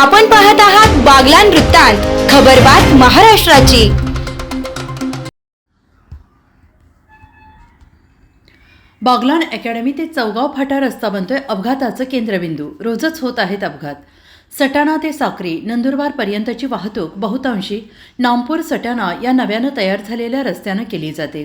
आपण पाहत आहात बागलान वृत्तांत खबरबात महाराष्ट्राची. बागलान अकॅडमी ते चौगाव फाटा रस्ता बनतोय अपघाताचं केंद्रबिंदू. रोजच होत आहेत अपघात. सटाणा ते साक्री नंदुरबारपर्यंतची वाहतूक बहुतांशी नामपूर सटाणा या नव्यानं तयार झालेल्या रस्त्यानं केली जाते.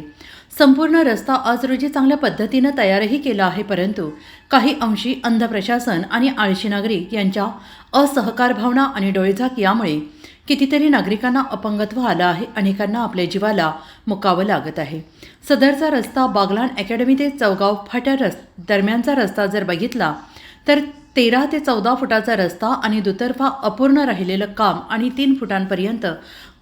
संपूर्ण रस्ता आज रोजी चांगल्या पद्धतीनं तयारही केला आहे परंतु काही अंशी अंध प्रशासन आणि आळशी नागरिक यांच्या असहकार भावना आणि डोळेझाक यामुळे कितीतरी नागरिकांना अपंगत्व आलं आहे. अनेकांना आपल्या जीवाला मुकावं लागत आहे. सदरचा रस्ता बागलाण अकॅडमी ते चौगाव फाट्या रस दरम्यानचा रस्ता जर बघितला तर तेरा ते चौदा फुटाचा रस्ता आणि दुतर्फा अपूर्ण राहिलेलं काम आणि तीन फुटांपर्यंत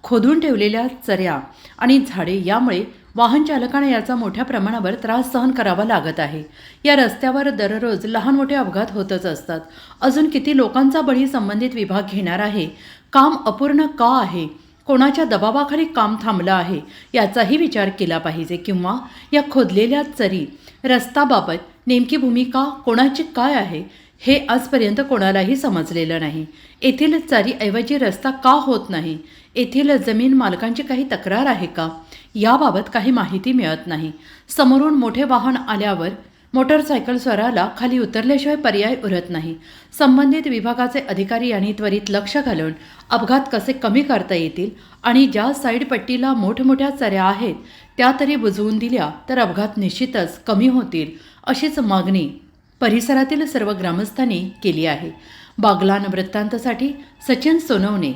खोदून ठेवलेल्या चऱ्या आणि झाडे यामुळे वाहन चालकांना याचा मोठ्या प्रमाणावर त्रास सहन करावा लागत आहे. या रस्त्यावर दररोज लहान मोठे अपघात होतच असतात. अजून किती लोकांचा बळी संबंधित विभाग घेणार आहे? काम अपूर्ण का आहे? कोणाच्या दबावाखाली काम थांबलं आहे याचाही विचार केला पाहिजे किंवा या खोदलेल्या चरी रस्ताबाबत नेमकी भूमिका कोणाची काय आहे हे आजपर्यंत कोणालाही समजलेलं नाही. येथील चारीऐवजी रस्ता का होत नाही? येथील जमीन मालकांची काही तक्रार आहे का? याबाबत काही माहिती मिळत नाही. समोरून मोठे वाहन आल्यावर मोटरसायकल स्वराला खाली उतरल्याशिवाय पर्याय उरत नाही. संबंधित विभागाचे अधिकारी यांनी त्वरित लक्ष घालून अपघात कसे कमी करता येतील आणि ज्या साईड पट्टीला मोठमोठ्या चऱ्या आहेत त्या तरी बुजवून दिल्या तर अपघात निश्चितच कमी होतील अशीच मागणी परिसरातील सर्व ग्रामस्थांनी केली आहे. बागलान वृत्तांतसाठी सचिन सोनवणे